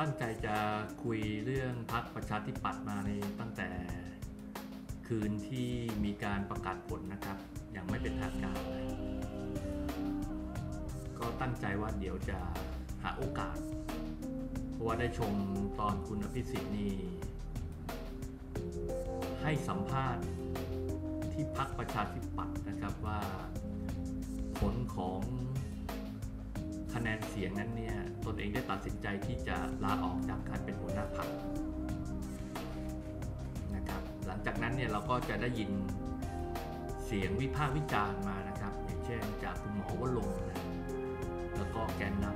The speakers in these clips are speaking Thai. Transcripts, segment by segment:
ตั้งใจจะคุยเรื่องพักประชาธิปัตย์มาในตั้งแต่คืนที่มีการประกาศผลนะครับ ยังไม่เป็นทางการก็ตั้งใจว่าเดี๋ยวจะหาโอกาส เพราะว่าได้ชมตอนคุณอภิสิทธิ์นี่ให้สัมภาษณ์ที่พักประชาธิปัตย์นะครับว่าผลของ แนนเสียงนั้นเนี่ยตนเองได้ตัดสินใจที่จะลาออกจากการเป็นหัวหน้าพรรคนะครับหลังจากนั้นเนี่ยเราก็จะได้ยินเสียงวิพากษ์วิจารณ์มานะครับ อย่างเช่นจากคุณหมอวรงนะแล้วก็แกนน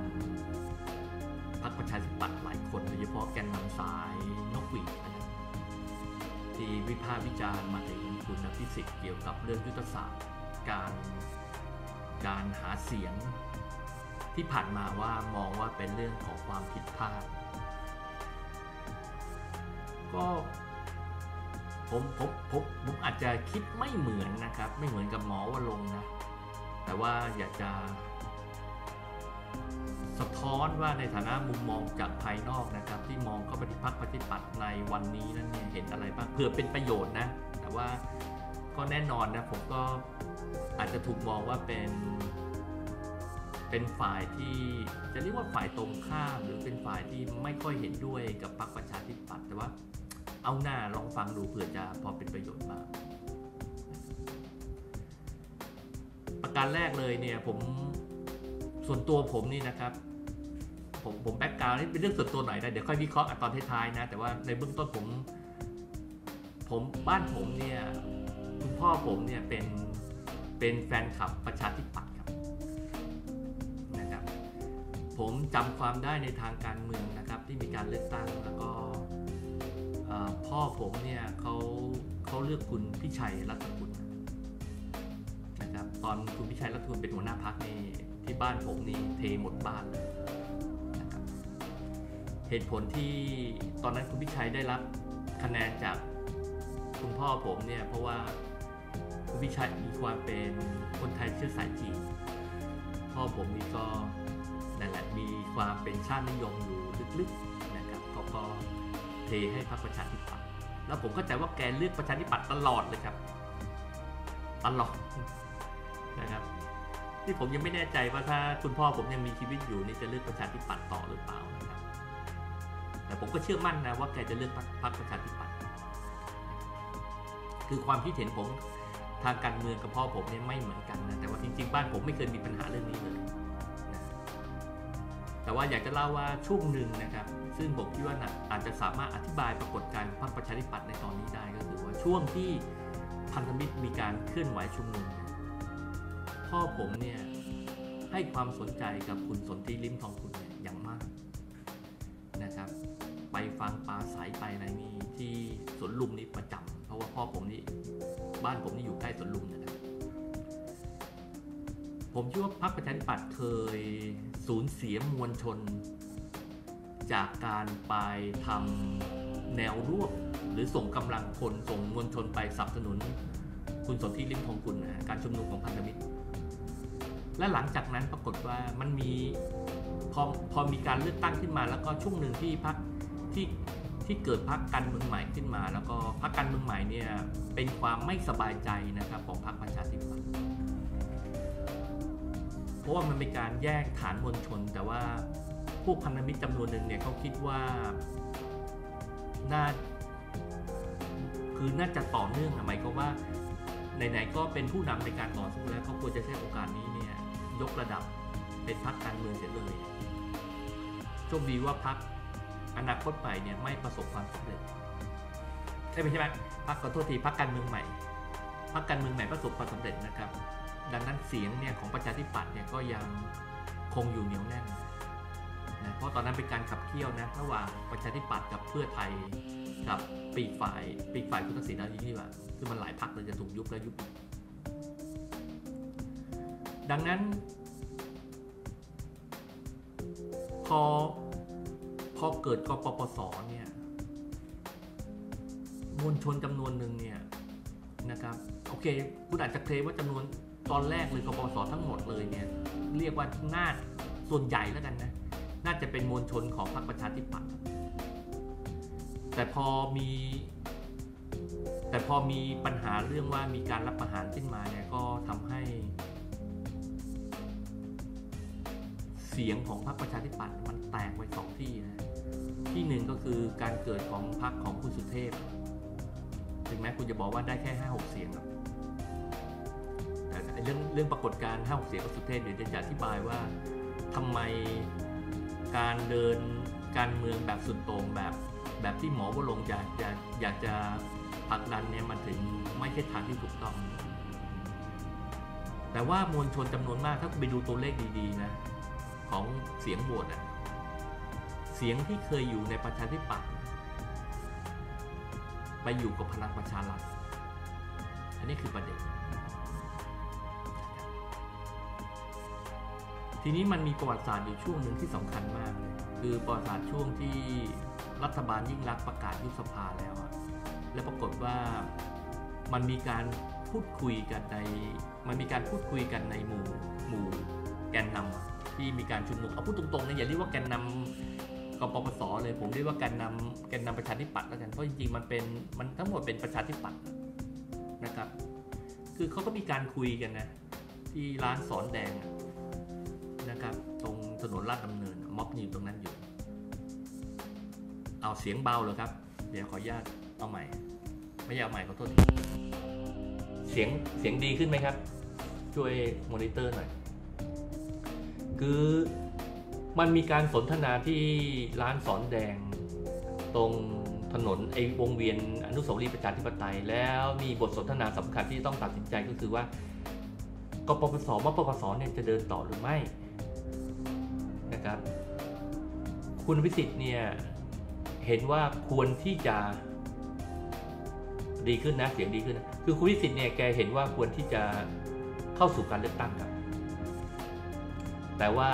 ำพรรคประชาธิปัตย์หลายคนโดยเฉพาะแกนนำสายนกหวีดนะครับที่วิพากษ์วิจารณ์มาถึงคุณพิสิทธิ์เกี่ยวกับเรื่องยุทธศาสตร์การการหาเสียง ที่ผ่านมาว่ามองว่าเป็นเรื่องของความผิดพลาด ก็ผมผมผมผมอาจจะคิดไม่เหมือนนะครับ ไม่เหมือนกับหมอว่าลงนะ แต่ว่าอยากจะสะท้อนว่าในฐานะมุมมองจากภายนอกนะครับ ที่มองเข้าไปที่พรรคปฏิปัติในวันนี้นั้นเนี่ยเห็นอะไรบ้างเพื่อเป็นประโยชน์นะ แต่ว่าก็แน่นอนนะผมก็อาจจะถูกมองว่าเป็น เป็นฝ่ายที่จะเรียกว่าฝ่ายตรงข้ามหรือเป็นฝ่ายที่ไม่ค่อยเห็นด้วยกับพรรคประชาธิปัตย์แต่ว่าเอาหน้าลองฟังดูเผื่อจะพอเป็นประโยชน์บ้างประการแรกเลยเนี่ยผมส่วนตัวผมนี่นะครับ ผมผมแบ็กกราวนี่เป็นเรื่องส่วนตัวหน่อยนะเดี๋ยวค่อยวิเคราะห์ตอนท้ายๆนะ แต่ว่าในเบื้องต้นผม ผมบ้านผมเนี่ยคุณพ่อผมเนี่ยเป็นเป็นแฟนคลับประชาธิปัตย์ ผมจำความได้ในทางการเมืองนะครับที่มีการเลือกตั้งแล้วก็พ่อผมเนี่ยเขาเขาเลือกคุณพิชัยรัตกุลนะครับตอนคุณพิชัยรัตกุลเป็นหัวหน้าพรรคนี่ที่บ้านผมนี่เทหมดบ้านเลยนะครับเหตุผลที่ตอนนั้นคุณพิชัยได้รับคะแนนจากคุณพ่อผมเนี่ยเพราะว่าคุณพิชัยมีความเป็นคนไทยเชื้อสายจีนพ่อผมนี่ก็ นั่นแหละมีความเป็นชาตินิยมอยู่ลึกๆนะครับเขาก็เทให้พรรคประชาธิปัตย์แล้วผมเข้าใจว่าแกเลือกประชาธิปัตย์ตลอดเลยครับ ตลอดนะครับที่ผมยังไม่แน่ใจว่าถ้าคุณพ่อผมยังมีชีวิตอยู่นี่จะเลือกประชาธิปัตย์ต่อหรือเปล่านะครับแต่ผมก็เชื่อมั่นนะว่าแกจะเลือกพรรคประชาธิปัตย์คือความคิดเห็นผมทางการเมืองกับพ่อผมเนี่ยไม่เหมือนกันนะแต่ว่าจริงๆ บ้านผมไม่เคยมีปัญหาเรื่องนี้เลย แต่ว่าอยากจะเล่าว่าช่วงหนึ่งนะครับ ซึ่งผมคิดว่านะอาจจะสามารถอธิบายปรากฏการณ์พรรคประชาธิปัตย์ในตอนนี้ได้ก็คือว่าช่วงที่พันธมิตรมีการเคลื่อนไหวชุมนุมพ่อผมเนี่ยให้ความสนใจกับคุณสนธิลิมทองคุณเนี่ยอย่างมากนะครับ ไปฟังปลาสายไปอะไรนี่ที่สวนลุมนี้ประจำเพราะว่าพ่อผมนี่บ้านผมนี่อยู่ใกล้สวนลุมนะครับผมเชื่อว่าพรรคประชาธิปัตย์เคย สูญเสียมวลชน จากการไปทำแนวร่วมหรือส่งกำลังคนส่งมวลชนไปสนับสนุน คุณสนธิลิมทองกุลนะการชุมนุมของพันธมิตร และหลังจากนั้นปรากฏว่ามันมีพอพอมีการเลือกตั้งขึ้นมา แล้วก็ช่วงหนึ่งที่พรรคที่ที่เกิดพรรคการเมืองใหม่ขึ้นมา แล้วก็พรรคการเมืองใหม่เนี่ยเป็นความไม่สบายใจนะครับของพรรคประชาธิปัตย์ ราะว่ามันเป็นการแยกฐานมวลชน แต่ว่าพวกพันธมิตรจำนวนหนึ่งเนี่ยเขาคิดว่าน่าคือน่าจะต่อเนื่องหมายความว่าไหนๆก็เป็นผู้นำในการต่อสู้แล้วเขาควรจะใช้โอกาสนี้เนี่ยยกระดับเป็นพรรคการเมืองเสียเลยโชคดีว่าพรรคอนาคตใหม่เนี่ยไม่ประสบความสำเร็จไม่ใช่ไหมพรรคขอโทษทีพรรคการเมืองใหม่พรรคการเมืองใหม่ประสบความสำเร็จนะครับ ดังนั้นเสียงเนี่ยของประชาธิปัตย์เนี่ยก็ยังคงอยู่เหนียวแน่นนะเพราะตอนนั้นเป็นการขับเคี่ยวนะระหว่างประชาธิปัตย์กับเพื่อไทยกับปีกฝ่ายปีกฝ่ายคุณทักษิณแล้วนี่ว่าคือมันหลายพรรคเลยจะถูกยุบแล้วยุบ ดังนั้น พอพอเกิดกปปสเนี่ยมวลชนจำนวนหนึ่งเนี่ยนะครับโอเค คุณอาจจะเคลมว่าจำนวน ตอนแรกเลยกปสทั้งหมดเลยเนี่ยเรียกว่าน่าส่วนใหญ่แล้วกันนะน่าจะเป็นมวลชนของพรรคประชาธิปัตย์แต่พอมี แต่พอมีปัญหาเรื่องว่ามีการรับประหารขึ้นมาเนี่ยก็ทำให้ เสียงของพรรคประชาธิปัตย์มันแตกไปสองที่นะที่หนึ่งก็คือการเกิดของพรรคของคุณสุเทพ ถึงแม้คุณจะบอกว่าได้แค่ห้าหกเสียงครับ เรื่องเรื่องปรากฏการณ์ห้าหกเสียงของสุเทพเดี๋ยวจะอธิบายว่าทำไมการเดินการเมืองแบบสุดโต่งแบบแบบที่หมอวรงอยากอยากอยากจะผลักดันเนี่ยมันถึงไม่ใช่ทางที่ถูกต้อง แต่ว่ามวลชนจำนวนมากถ้าไปดูตัวเลขดีๆนะของเสียงโหวตอะเสียงที่เคยอยู่ในประชาธิปัตย์ไปอยู่กับพลังประชารัฐอันนี้คือประเด็น ทีนี้มันมีประวัติศาสตร์อยู่ช่วงหนึ่งที่สำคัญมากเลยคือประวัติศาสตร์ช่วงที่รัฐบาลยิ่งรักประกาศยุบสภาแล้วอะแล้วปรากฏว่ามันมีการพูดคุยกันในมันมีการพูดคุยกันในหมู่หมู่แกนนำที่มีการชุมนุมเอาพูดตรงๆนะอย่าเรียกว่าแกนนำกปปสเลยผมเรียกว่าแกนนำแกนนำประชาธิปัตย์แล้วกันเพราะจริงๆมันเป็นมันทั้งหมดเป็นประชาธิปัตย์นะครับ คือเขาก็มีการคุยกันนะที่ร้านสอนแดง นะครับ ตรงถนนลาดดำเนินม็อบยู่ตรงนั้นอยู่ เอาเสียงเบาเลยครับ เดี๋ยวขออนุญาตเอาใหม่ ไม่อยากใหม่ขอโทษทีเสียงเสียงดีขึ้นไหมครับ ช่วยมอนิเตอร์หน่อย คือมันมีการสนทนาที่ร้านสอนแดง ตรงถนนไอ้วงเวียนอนุสาวรีย์ประชาธิปไตย แล้วมีบทสนทนาสำคัญที่ต้องตัดสินใจก็คือว่ากปปสมปปสเนี่ยจะเดินต่อหรือไม่ นะครับ คุณวิสิทธิ์เนี่ยเห็นว่าควรที่จะดีขึ้นนะเสียงดีขึ้นนะคือคุณวิสิทธิ์เนี่ยแกเห็นว่าควรที่จะเข้าสู่การเลือกตั้งครับแต่ว่า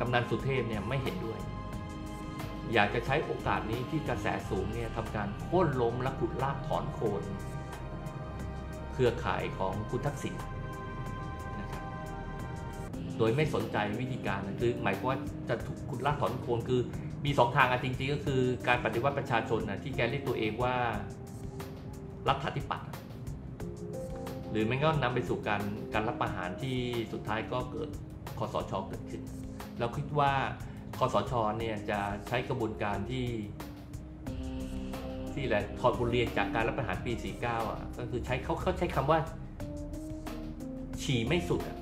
กำนันสุเทพเนี่ยไม่เห็นด้วย อยากจะใช้โอกาสนี้ที่กระแสสูงเนี่ยทำการโค่นล้มและขุดลากถอนโคน เครือข่ายของคุณทักษิณ โดยไม่สนใจวิธีการคือหมายความว่าจะถูกขุดลากถอนโคนคือ มีสองทางอะจริงๆก็คือการปฏิวัติประชาชนนะที่แกเรียกตัวเองว่ารัฐธิปัตย์หรือไม่ก็นำไปสู่การการรับประหารที่สุดท้ายก็เกิดคอสชเกิดขึ้นเราคิดว่าคอสชเนี่ยจะใช้กระบวนการที่ที่แหละถอดบทเรียนจากการรับประหารปี 49 อะ ก็คือใช้เขาเขาใช้คำว่าฉี่ไม่สุดอะ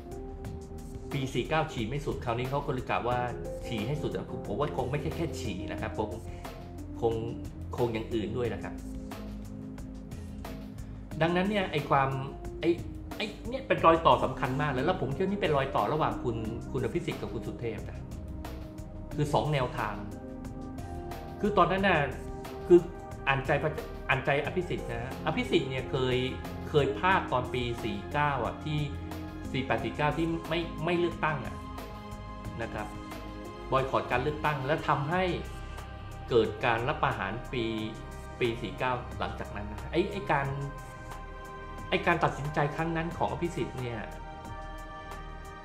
ปี 49 ฉี่ไม่สุด คราวนี้เขาก็เลยกล่าวว่าฉี่ให้สุดอ่ผมว่าคงไม่ใช่แค่ฉี่นะครับคงคงคงอย่างอื่นด้วยนะครับ ดังนั้นเนี่ยไอความไอไอเนี่ยเป็นรอยต่อสำคัญมากเลยแล้วผมเชื่อนี่เป็นรอยต่อระหว่างคุณคุณอภิสิทธิ์กับคุณสุเทพนะคือสองแนวทาง คือตอนนั้นน่ะคืออ่านใจอ่านใจอภิสิทธิ์นะอภิสิทธิ์เนี่ยเคยเคยพลาดตอนปี 49อะที่ 4849 ที่ไม่ไม่เลือกตั้งอะนะครับบอยคอรดการเลือกตั้ง แล้วทำให้เกิดการรับประหารปีปี 49 หลังจากนั้นนะไอ้ไอ้การไอ้การตัดสินใจครั้งนั้นของอภิสิทธิ์เนี่ย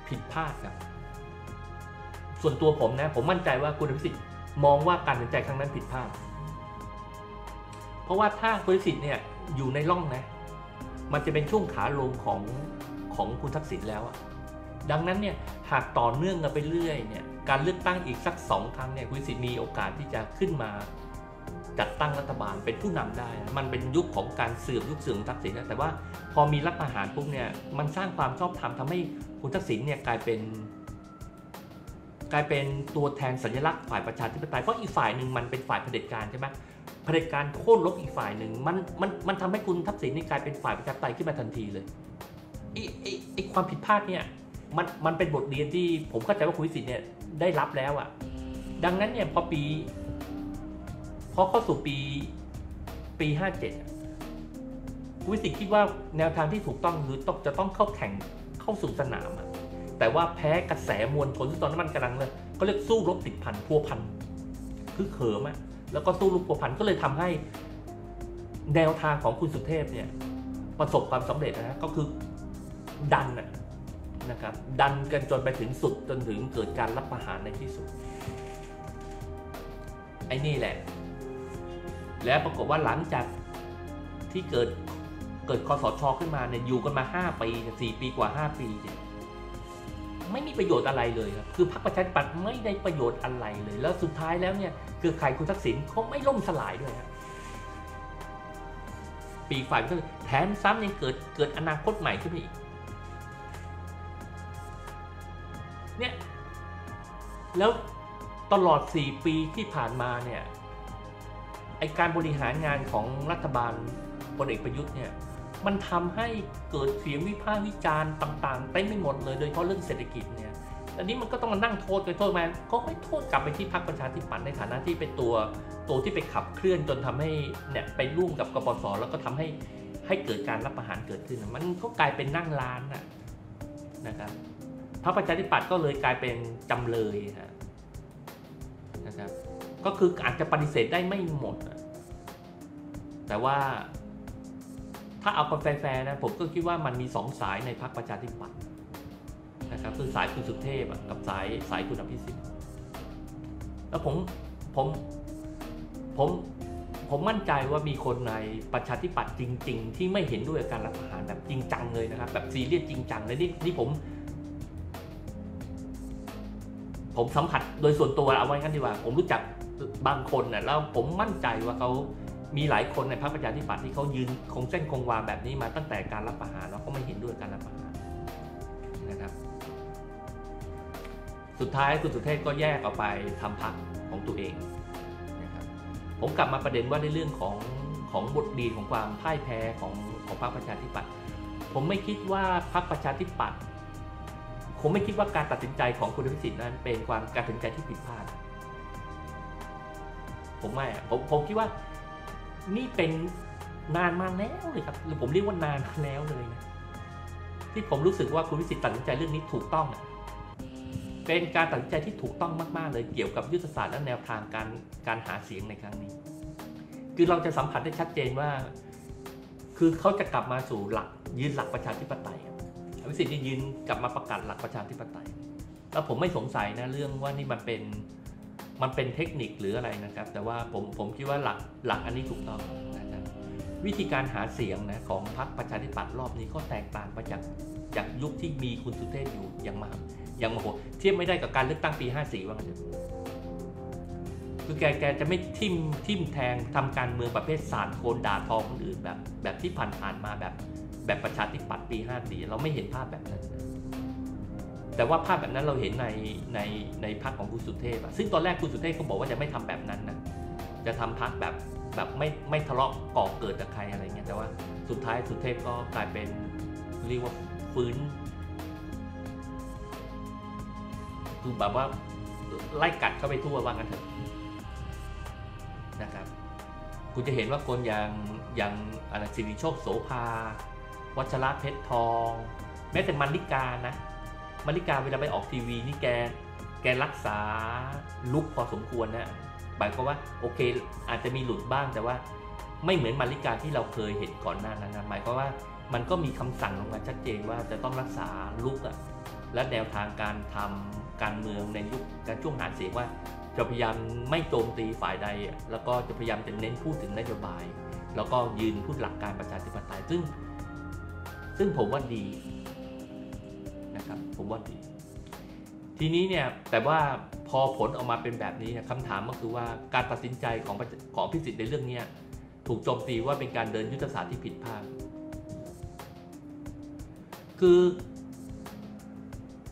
ผิดพลาดครับส่วนตัวผมนะผมมั่นใจว่าคุณอภิสิทธิ์มองว่าการตัดสินใจครั้งนั้นผิดพลาด เพราะว่าถ้าคุณอภิสิทธิ์เนี่ยอยู่ในร่องนะมันจะเป็นช่วงขาลงของ ของคุณทักษิณแล้วอะดังนั้นเนี่ยหากต่อเนื่องกันไปเรื่อยเนี่ยการเลือกตั้งอีกสักสองครั้งเนี่ยคุณสิทธิ์มีโอกาสที่จะขึ้นมาจัดตั้งรัฐบาลเป็นผู้นำได้ มันเป็นยุคของการเสื่อมยุคเสื่อมทักษิณนะแต่ว่าพอมีรัฐประหารปุ๊บเนี่ยมันสร้างความชอบธรรมทำให้คุณทักษิณเนี่ยกลายเป็น กลายเป็นตัวแทนสัญลักษณ์ฝ่ายประชาธิปไตยเพราะอีกฝ่ายหนึ่งมันเป็นฝ่ายเผด็จการใช่ไหมเผด็จการโค่นลบอีกฝ่ายหนึ่งมันมันมันทำให้คุณทักษิณนี่กลายเป็นฝ่ายประชาธิปไตยขึ้นมาทันทีเลย ไอ้ไอ้ไอ้ความผิดพลาดเนี่ยมันมันเป็นบทเรียนที่ผมเข้าใจว่าคุณวิสิทธิ์เนี่ยได้รับแล้วอะ่ะ ดังนั้นเนี่ยพอปีพอเข้าสู่ปีปีห้าเจ็ดคุณวิสิทธิ์คิดว่าแนวทางที่ถูกต้องคือต้องจะต้องเข้าแข่งเข้าสู่สนามอะแต่ว่าแพ้กระแสมวลชนที่ตอนนั้นมันกำลังเลยก็เรียกสู้รบติดพันพัวพันคือเขิมอะแล้วก็สู้รบพัวพันก็เลยทำให้แนวทางของคุณสุเทพเนี่ยประสบความสำเร็จนะก็คือ ดันนะครับดันกันจนไปถึงสุดจนถึงเกิดการรับประหารในที่สุด ไอ้นี่แหละ แล้วปรากฏว่าหลังจากที่เกิดเกิดคอสชขึ้นมาเนี่ยอยู่กันมา 5 ปี 4 ปีกว่า 5 ปีเนี่ยไม่มีประโยชน์อะไรเลยครับ คือพรรคประชาธิปัตย์ไม่ได้ประโยชน์อะไรเลย แล้วสุดท้ายแล้วเนี่ยคือใครคุณทักษิณเขาไม่ล่มสลายด้วยครับปีฝ่ายก็แถมซ้ำยังเกิดเกิดอนาคตใหม่ขึ้นมาอีก แล้วตลอด 4 ปีที่ผ่านมาเนี่ยไอการบริหารงานของรัฐบาลพลเอกประยุทธ์เนี่ยมันทำให้เกิดเสียงวิพากษ์วิจารณ์ต่างๆเต็มไปหมดเลยโดยเฉพาะเรื่องเศรษฐกิจเนี่ยอันนี้มันก็ต้องมานั่งโทษกันโทษมาก็ไม่โทษกลับไปที่พรรคประชาธิปัตย์ในฐานะที่เป็นตัวตัวที่ไปขับเคลื่อนจนทำให้เนี่ยไปร่วมกับกปสแล้วก็ทำให้ให้เกิดการรับประหารเกิดขึ้น มันก็กลายเป็นนั่งร้านนะนะครับ พรรคประชาธิปัตย์ก็เลยกลายเป็นจำเลยนะครับ ก็คืออาจจะปฏิเสธได้ไม่หมด แต่ว่าถ้าเอาคนแฟร์ๆนะผมก็คิดว่ามันมีสองสายในพรรคประชาธิปัตย์นะครับคือสายคุณสุเทพกับสายสายคุณอภิสิทธิ์แล้วผมผมผมผมมั่นใจว่ามีคนในประชาธิปัตย์จริง ๆ ที่ไม่เห็นด้วยกับการรัฐประหารแบบจริงจังเลยนะครับ แบบซีเรียสจริงจังเลยนี่นี่ผม ผมสัมผัสโดยส่วนตัวเอาไว้กันดีกว่า ผมรู้จักบางคนนะแล้วผมมั่นใจว่าเขามีหลายคนในพรรคประชาธิปัตย์ที่เขายืนคงเส้นคงวาแบบนี้มาตั้งแต่การรับประหารแล้วก็ไม่เห็นด้วยการรับประหารนะครับ สุดท้ายคุณสุเทพก็แยกออกไปทำพรรคของตัวเองนะครับผมกลับมาประเด็นว่าในเรื่องของของบทดีของความพ่ายแพ้ของของพรรคประชาธิปัตย์ผมไม่คิดว่าพรรคประชาธิปัตย์ ผมไม่คิดว่าการตัดสินใจของคุณพิสิทธิ์นั้นเป็นความการตัดสินใจที่ผิดพลาด ผมไม่ผมผมคิดว่านี่เป็นนานมาแล้วเลยครับหรือผมเรียกว่านานมาแล้วเลยนะที่ผมรู้สึกว่าคุณวิสิทธิ์ตัดสินใจเรื่องนี้ถูกต้อง เป็นการตัดสินใจที่ถูกต้องมาก ๆ เลยเกี่ยวกับยุทธศาสตร์และแนวทางการการหาเสียงในครั้งนี้ คือเราจะสัมผัสได้ชัดเจนว่า คือเขาจะกลับมาสู่หลักยืนหลักประชาธิปไตย วิสิทธิ์ยืนกลับมาประกาศหลักประชาธิปไตย แล้วผมไม่สงสัยนะเรื่องว่านี่มันเป็นมันเป็นเทคนิคหรืออะไรนะครับ แต่ว่าผมผมคิดว่าหลักหลักอันนี้ถูกต้องนะครับวิธีการหาเสียงนะของพรรคประชาธิปัตย์รอบนี้ก็แตกต่างไปจากจากยุคที่มีคุณสุเทพอยู่อย่างมากอย่างมโหเทียบไม่ได้กับการเลือกตั้งปี 54 ว่างั้นเถอะคือแกแกจะไม่ทิมทิมแทงทำการเมืองประเภทสารโคนด่าทอคนอื่นแบบแบบที่ผ่านๆมาแบบ แบบประชาธิปัตย์ปี54เราไม่เห็นภาพแบบนั้น แต่ว่าภาพแบบนั้นเราเห็นในในในพักของคุณสุเทพซึ่งตอนแรกคุณสุเทพเขาบอกว่าจะไม่ทำแบบนั้นนะจะทำพักแบบแบบไม่ไม่ทะเลาะก่อเกิดกับใครอะไรเงี้ยแต่ว่าสุดท้ายสุเทพก็กลายเป็นเรียกว่าฟื้นคือแบบว่าไล่กัดเข้าไปทั่วว่างันเถอะนะครับ คุณจะเห็นว่าคนอย่างอย่างอะไรสิริโชคโสภา วัชระเพชรทอง แม้แต่มันลิกานะมาริกาเวลาไปออกทีวีนี่แกแกรักษาลุกพอสมควรนะหมายความว่าโอเคอาจจะมีหลุดบ้างแต่ว่า ไม่เหมือนมาริกาที่เราเคยเห็นก่อนหน้านั้นนะหมายความว่ามันก็มีคำสั่งลงมาชัดเจนว่าจะต้องรักษาลุกอะและแนวทางการทำการเมืองในยุคการช่วงหาเสียงว่า จะพยายามไม่โจมตีฝ่ายใด แล้วก็จะพยายามจะเน้นพูดถึงนโยบาย แล้วก็ยืนพูดหลักการประชาธิปไตยซึ่ง ซึ่งผมว่าดีนะครับผมว่าดี ทีนี้เนี่ยแต่ว่าพอผลออกมาเป็นแบบนี้นคำถามก็คือว่าการตัดสินใจของของพิสิทธิ์ในเรื่องนี้ถูกโจมตีว่าเป็นการเดินยุทธศาสตร์ที่ผิดพลาดคือ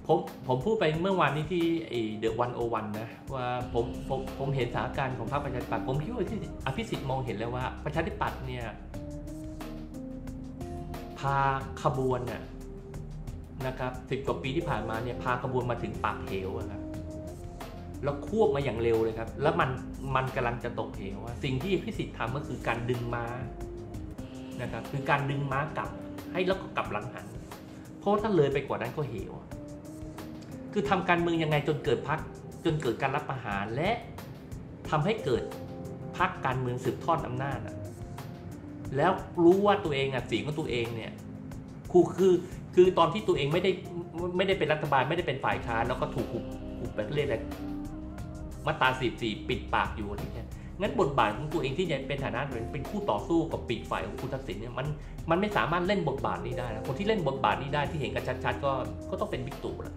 ผมผมพูดไปเมื่อวานนี้ที่เดอะวันโอวันนะว่าผมผมผมเห็นสถานการณ์ของพรรคประชาธิปัตย์ผมคิดว่าที่อภิสิทธิ์มองเห็นแล้วว่าประชาธิปัตย์เนี่ย พาขบวนน่ยนะครับสิบกว่าปีที่ผ่านมาเนี่ยพาขบวนมาถึงปากเหวครับแล้วควบมาอย่างเร็วเลยครับ แล้วมันมันกำลังจะตกเหวสิ่งที่พิสิทธิ์ทำก็คือการดึงม้านะครับ คือการดึงม้ากลับให้แล้วก็กลับหลังหัน เพราะถ้าเลยไปกว่านั้นก็เหว คือทำการเมืองยังไงจนเกิดพักจนเกิดการรับประหารและทำให้เกิดพักการเมืองสืบทอดอำนาจ แล้วรู้ว่าตัวเองอะสีของตัวเองเนี่ยคูคือคือตอนที่ตัวเองไม่ได้ไม่ได้เป็นรัฐบาลไม่ได้เป็นฝ่ายค้านแล้วก็ถูกคุมคุมแบบเรียกอะไรมาตราสีสี่ปิดปากอยู่อะไรเงี้ยงั้นบทบาทของตัวเองที่จะเป็นฐานะเป็นคู่ต่อสู้กับปีกฝ่ายของคุณทักษิณเนี่ยมันมันไม่สามารถเล่นบทบาทนี้ได้นะคนที่เล่นบทบาทนี้ได้ที่เห็นกันชัดๆก็ก็ต้องเป็นบิ๊กตู่แหละ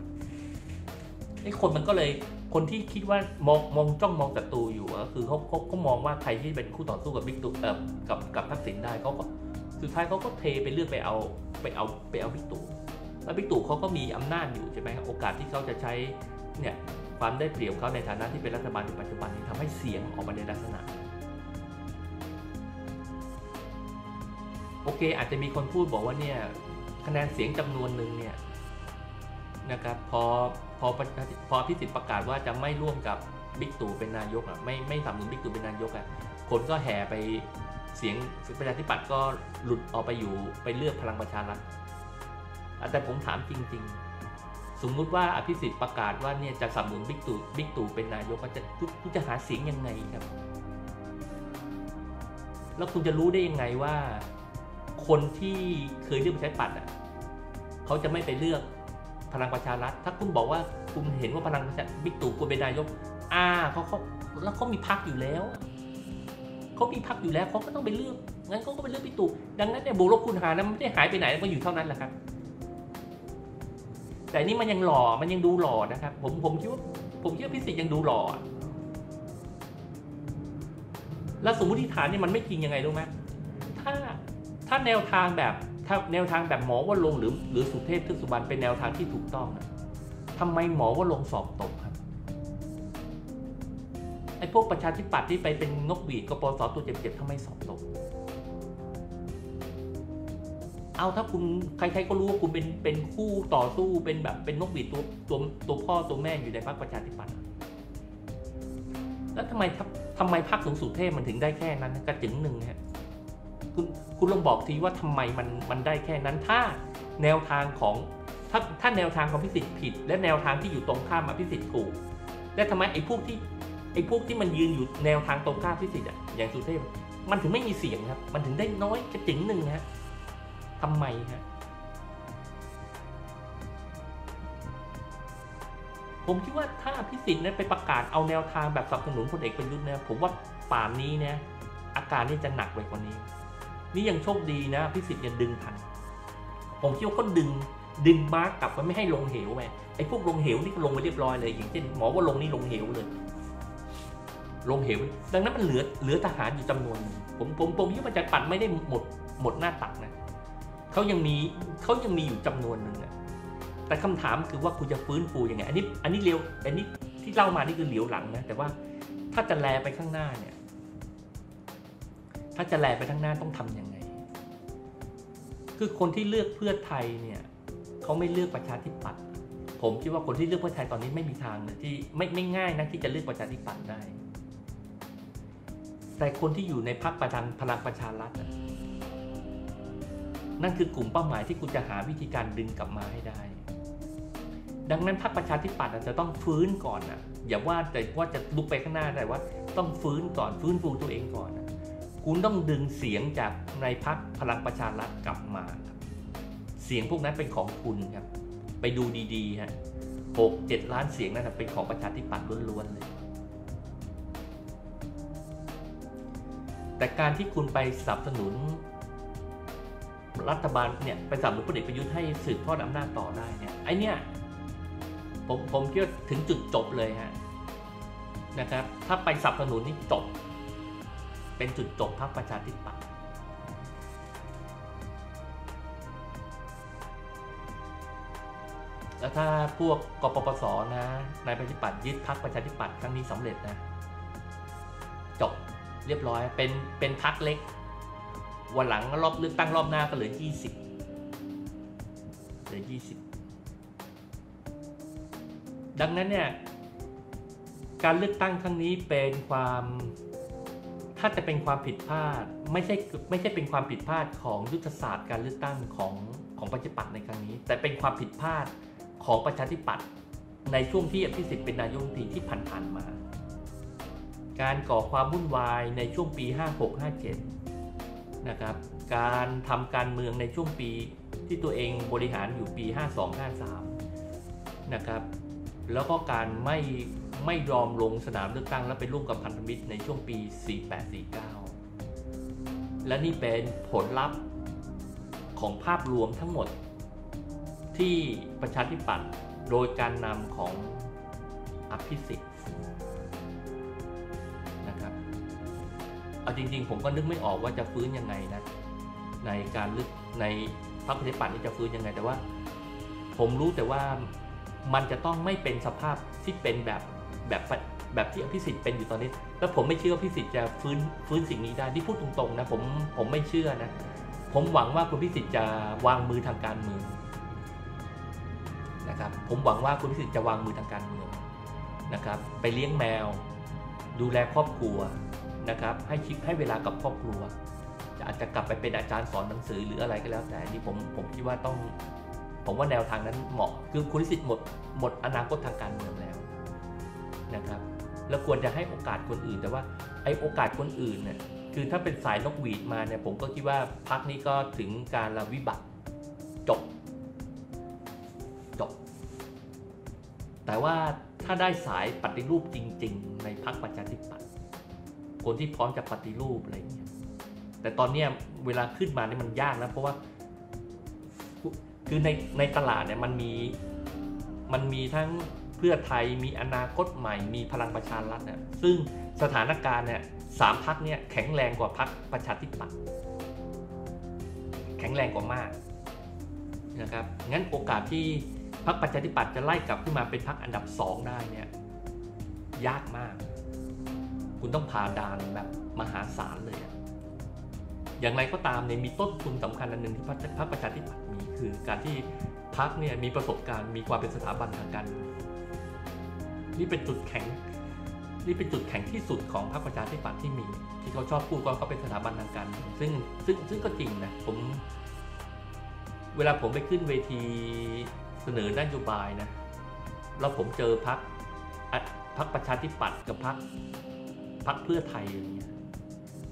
ไอ้คนมันก็เลยคนที่คิดว่ามองมองจ้องมองศัตรูอยู่ก็คือเขาเขาเขามองว่าใครที่เป็นคู่ต่อสู้กับบิ๊กตู่เอ่อกับกับทักษิณได้เขาก็สุดท้ายเขาก็เทไปเลือกไปเอาไปเอาไปเอาบิ๊กตู่แล้วบิ๊กตู่เขาก็มีอำนาจอยู่ใช่ไหมครับโอกาสที่เขาจะใช้เนี่ยความได้เปรียบเขาในฐานะที่เป็นรัฐบาลในปัจจุบันนี้ทำให้เสียงออกมาในลักษณะโอเค อาจจะมีคนพูดบอกว่าเนี่ยคะแนนเสียงจำนวนหนึ่งเนี่ยนะครับพอ พอพอพิสิทธิ์ประกาศว่าจะไม่ร่วมกับบิ๊กตู่เป็นนายกอะไม่ไม่สนับสนุนบิ๊กตู่เป็นนายกอะคนก็แห่ไปเสียงประชาธิปัตย์ก็หลุดออกไปอยู่ไปเลือกพลังประชารัฐแต่ผมถามจริง ๆ สมมุติว่าอภิสิทธิ์ประกาศว่าเนี่ยจะสนับสนุนบิ๊กตู่บิ๊กตู่เป็นนายกจะคุณจะหาเสียงยังไงครับ แล้วคุณจะรู้ได้ยังไงว่า คนที่เคยเลือกประชาธิปัตย์อะเขาจะไม่ไปเลือก พลังประชารัฐ ถ้าคุณบอกว่าคุณเห็นว่าพลังประชาบิ๊กตู่ควรเป็นนายกอ่าเขาเขาแล้วเขามีพักอยู่แล้วเขามีพักอยู่แล้วเขาก็ต้องไปเลือกงั้นเขาก็ไปเลือกบิ๊กตู่ดังนั้นเนี่ยบวกลบคูณหารนั้นไม่ได้หายไปไหนมันอยู่เท่านั้นแหละครับ แต่นี่มันยังหล่อมันยังดูหล่อนะครับ ผมผมคิดว่าผมคิดว่าพิสิทธิ์ยังดูหล่อแล้วสมมติฐานนี่มันไม่จริงยังไงรู้ไหมถ้าถ้าแนวทางแบบ ถ้าแนวทางแบบหมอว่าลงหรือหรือสุเทพทึกสุบรรณเป็นแนวทางที่ถูกต้องนะทำไมหมอว่าลงสอบตกครับไอ้พวกประชาธิปัตย์ที่ไปเป็นนกหวีดกปสตัวเจ็บๆทำไมสอบตก เอาถ้าคุณใครๆก็รู้ว่าคุณเป็นเป็นคู่ต่อสู้เป็นแบบเป็นนกหวีดตัวตัวตัวพ่อตัวแม่อยู่ในพรรคประชาธิปัตย์แล้วทำไมทำไมพรรคสูงสุเทพมันถึงได้แค่นั้นกระจึงหนึ่งฮะ คุณคุณลองบอกทีว่าทำไมมันมันได้แค่นั้นถ้าแนวทางของถ้าถ้าแนวทางของพิสิทธิ์ผิด และแนวทางที่อยู่ตรงข้ามมาพิสิทธิ์ถูก และทำไมไอ้พวกที่ไอ้พวกที่มันยืนอยู่แนวทางตรงข้ามพิสิทธิ์อะอย่างสุเทพมันถึงไม่มีเสียงครับ มันถึงได้น้อยกระจิ๋งหนึ่งฮะทำไมฮะผมคิดว่าถ้าพิสิทธิ์นั้นไปประกาศเอาแนวทางแบบสนับสนุนพลเอกประยุทธ์เนี่ยผมว่าป่านนี้เนี่ย อาการนี่จะหนักไปกว่านี้ นี่ยังโชคดีนะพิสิทธิ์ยังดึงทัน ผมคิดว่าเขาดึงดึงมาร์กกลับไปไม่ให้ลงเหวไปไอ้พวกลงเหวนี่ก็ลงไปเรียบร้อยเลย อย่างเช่นหมอว่าลงนี่ลงเหวเลย ลงเหว ดังนั้นมันเหลือเหลือทหารอยู่จำนวนหนึ่งผมผมผมคิดว่าจะปัดไม่ได้หมดหมดหน้าตักนะเขายังมีเขายังมีอยู่จำนวนหนึ่งอะแต่คำถามคือว่าคุณจะฟื้นฟูยังไง อันนี้ อันนี้เร็ว อันนี้ที่เล่ามานี่คือเหลียวหลังนะ แต่ว่าถ้าจะแลไปข้างหน้าเนี่ย ถ้าจะแลไปข้างหน้าต้องทํำยังไง คือคนที่เลือกเพื่อไทยเนี่ยเขาไม่เลือกประชาธิปัตย์ผมคิดว่าคนที่เลือกเพื่อไทยตอนนี้ไม่มีทางเลยที่ไม่ไม่ง่ายนะที่จะเลือกประชาธิปัตย์ได้ แต่คนที่อยู่ในพรรคประธานพลังประชารัฐนั่นคือกลุ่มเป้าหมายที่คุณจะหาวิธีการดึงกลับมาให้ได้ ดังนั้นพรรคประชาธิปัตย์จะต้องฟื้นก่อนนะอย่าว่าแต่ว่าจะลุกไปข้างหน้าแต่ว่าต้องฟื้นก่อนฟื้นฟูตัวเองก่อนนะ คุณต้องดึงเสียงจากในพักพลังประชารัฐกลับมาครับ เสียงพวกนั้นเป็นของคุณครับ ไปดูดีๆฮะหกเจ็ดล้านเสียงนั่นเป็นของประชาธิปัตย์ล้วนๆเลย แต่การที่คุณไปสนับสนุน รัฐบาลเนี่ยไปสนับสนุนพลเอกประยุทธ์ให้สืบทอดอำนาจต่อได้เนี่ยไอเนี่ยผมผมคิดว่าถึงจุดจบเลยฮะนะครับ ถ้าไปสนับสนุนนี่จบ เป็นจุดจบพรรคประชาธิปัตย์แล้วถ้าพวกกปปสนะนายประชาธิปัตย์ยึดพรรคประชาธิปัตย์ครั้งนี้สำเร็จนะจบเรียบร้อยเป็นเป็นพรรคเล็ก วันหลังรอบเลือกตั้งรอบหน้าก็เหลือ 20 เหลือ 20 ดังนั้นเนี่ยการเลือกตั้งครั้งนี้เป็นความ ถ้าจะเป็นความผิดพลาดไม่ใช่ไม่ใช่เป็นความผิดพลาดของยุทธศาสตร์การเลือกตั้งของของประชาธิปัตย์ในครั้งนี้ แต่เป็นความผิดพลาดของประชาธิปัตย์ในช่วงที่อภิสิทธิ์เป็นนายกรัฐมนตรีที่ผ่านๆมา การก่อความวุ่นวายในช่วงปี 56-57 นะครับ การทำการเมืองในช่วงปีที่ตัวเองบริหารอยู่ปี 52-53 นะครับ แล้วก็การไม่ ไม่ยอมลงสนามเลือกตั้งและไปร่วมกับพันธมิตรในช่วงปี 48-49 และนี่เป็นผลลัพธ์ของภาพรวมทั้งหมด ที่ประชาธิปัตย์โดยการนำของอภิสิทธิ์นะครับเอาจริงๆ ผมก็นึกไม่ออกว่าจะฟื้นยังไงนะในการลึกในพรรคประชาธิปัตย์นี่จะฟื้นยังไงแต่ว่า ผมรู้แต่ว่ามันจะต้องไม่เป็นสภาพที่เป็นแบบ แบบแบบที่อภิสิทธิ์เป็นอยู่ตอนนี้ แล้วผมไม่เชื่อว่าพิสิทธิ์จะฟื้นฟื้นสิ่งนี้ได้ที่พูดตรงๆนะผมผมไม่เชื่อนะ ผมหวังว่าคุณพิสิทธิ์จะวางมือทางการเมืองนะครับผมหวังว่าคุณพิสิทธิ์จะวางมือทางการเมืองนะครับ ไปเลี้ยงแมว ดูแลครอบครัวนะครับ ให้ชิปให้เวลากับครอบครัวจะอาจจะกลับไปเป็นอาจารย์สอนหนังสือหรืออะไรก็แล้วแต่นี่ผมผมคิดว่าต้อง ผมว่าแนวทางนั้นเหมาะ คือคุณพิสิทธิ์หมดหมดอนาคตทางการเมืองแล้ว นะครับแล้วควรจะให้โอกาสคนอื่น แต่ว่าไอ้โอกาสคนอื่นเนี่ยคือถ้าเป็นสายนกหวีดมาเนี่ยผมก็คิดว่าพักนี้ก็ถึงการระวิบัติจบจบ แต่ว่าถ้าได้สายปฏิรูปจริง ๆ ในพรรคประชาธิปัตย์คนที่พร้อมจะปฏิรูปอะไรอย่างเงี้ยแต่ตอนเนี้ยเวลาขึ้นมาเนี่ยมันยากนะเพราะว่าคือในในตลาดเนี่ยมันมีมันมีทั้ง เพื่อไทยมีอนาคตใหม่ มีพลังประชารัฐเนี่ยซึ่งสถานการณ์เนี่ยสามพักเนี่ยแข็งแรงกว่าพักประชาธิปัตย์แข็งแรงกว่ามากนะครับงั้นโอกาสที่พรรคประชาธิปัตย์จะไล่กลับขึ้นมาเป็นพรรคอันดับสองได้เนี่ยยากมาก คุณต้องผ่าด่านแบบมหาศาลเลย อย่างไรก็ตามเนี่ยมีต้นทุนสำคัญอันหนึ่งที่พรรคประชาธิปัตย์มีคือการที่พรรคเนี่ยมีประสบการณ์มีความเป็นสถาบันทางการ นี่เป็นจุดแข็ง นี่เป็นจุดแข็งที่สุดของพรรคประชาธิปัตย์ที่มี ที่เขาชอบพูดว่าเขาเป็นสถาบันทางการเมืองซึ่งซึ่งซึ่งก็จริงนะผม เวลาผมไปขึ้นเวทีเสนอนโยบายนะแล้วผมเจอพักพักประชาธิปัตย์กับพักพักเพื่อไทยอย่างเงี้ย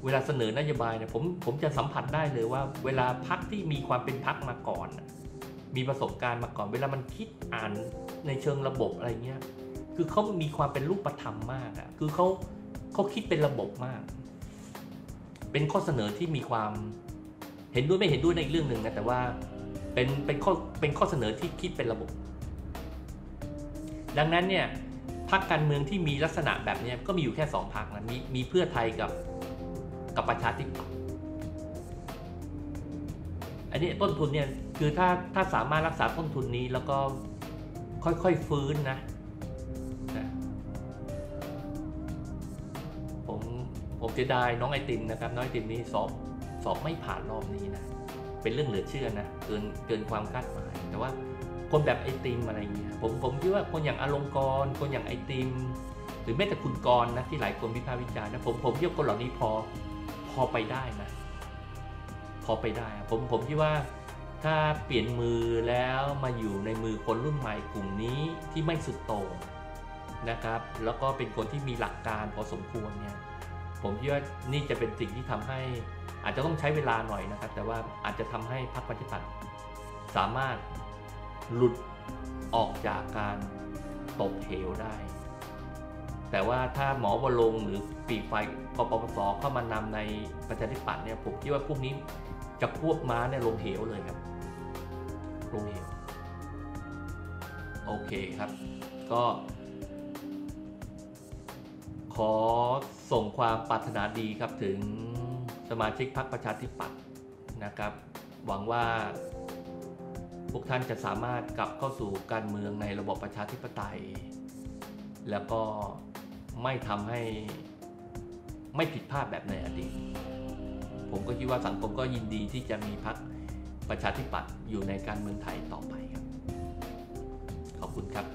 เวลาเสนอนโยบายเนี่ยผมผมจะสัมผัสได้เลยว่า เวลาพักที่มีความเป็นพักมาก่อน มีประสบการณ์มาก่อน เวลามันคิดอ่านในเชิงระบบอะไรเงี้ย คือเขามีความเป็นรูปธรรมมากอะคือเขาเขาคิดเป็นระบบมาก เป็นข้อเสนอที่มีความเห็นด้วยไม่เห็นด้วยในอีกเรื่องหนึ่งนะแต่ว่าเป็นเป็นข้อเป็นข้อเสนอที่คิดเป็นระบบ ดังนั้นเนี่ยพรรคการเมืองที่มีลักษณะแบบนี้ก็มีอยู่แค่สองพรรคนะมีมีเพื่อไทยกับกับประชาธิปัตย์อันนี้ต้นทุนเนี่ยคือถ้าถ้าสามารถรักษาต้นทุนนี้แล้วก็ค่อยๆฟื้นนะนะ ผมเสียดายน้องไอติมนะครับน้องไอติมนี่สอบสอบไม่ผ่านรอบนี้นะเป็นเรื่องเหลือเชื่อนะเกินเกินความคาดหมาย แต่ว่าคนแบบไอติมอะไรเงี้ยผมผมคิดว่าคนอย่างอารมณ์กรคนอย่างไอติม หรือแม้แต่คุณกรนะที่หลายคนวิพากษ์วิจารณ์นะผมผมคิดว่าคนเหล่านี้พอพอไปได้นะพอไปได้ผมผมคิดว่าถ้าเปลี่ยนมือแล้วมาอยู่ในมือคนรุ่นใหม่กลุ่มนี้ที่ไม่สุดโต่งนะครับ แล้วก็เป็นคนที่มีหลักการพอสมควรเนี่ย ผมคิดว่านี่จะเป็นสิ่งที่ทำให้อาจจะต้องใช้เวลาหน่อยนะครับ แต่ว่าอาจจะทำให้พรรคปฏิบัติสามารถหลุดออกจากการตกเหวได้ แต่ว่าถ้าหมอวลงหรือปีไฟกปปสเข้ามานำในประชาธิปัตย์เนี่ยผมคิดว่าพวกนี้จะควบม้าเนี่ยลงเหวเลยครับลงเหวโอเคครับ ก็ขอ ส่งความปรารถนาดีครับถึงสมาชิกพรรคประชาธิปัตย์นะครับ หวังว่าพวกท่านจะสามารถกลับเข้าสู่การเมืองในระบบประชาธิปไตย แล้วก็ไม่ทำให้ไม่ผิดพลาดแบบในอดีต ผมก็คิดว่าสังคมก็ยินดีที่จะมีพรรคประชาธิปัตย์อยู่ในการเมืองไทยต่อไปครับ ขอบคุณครับ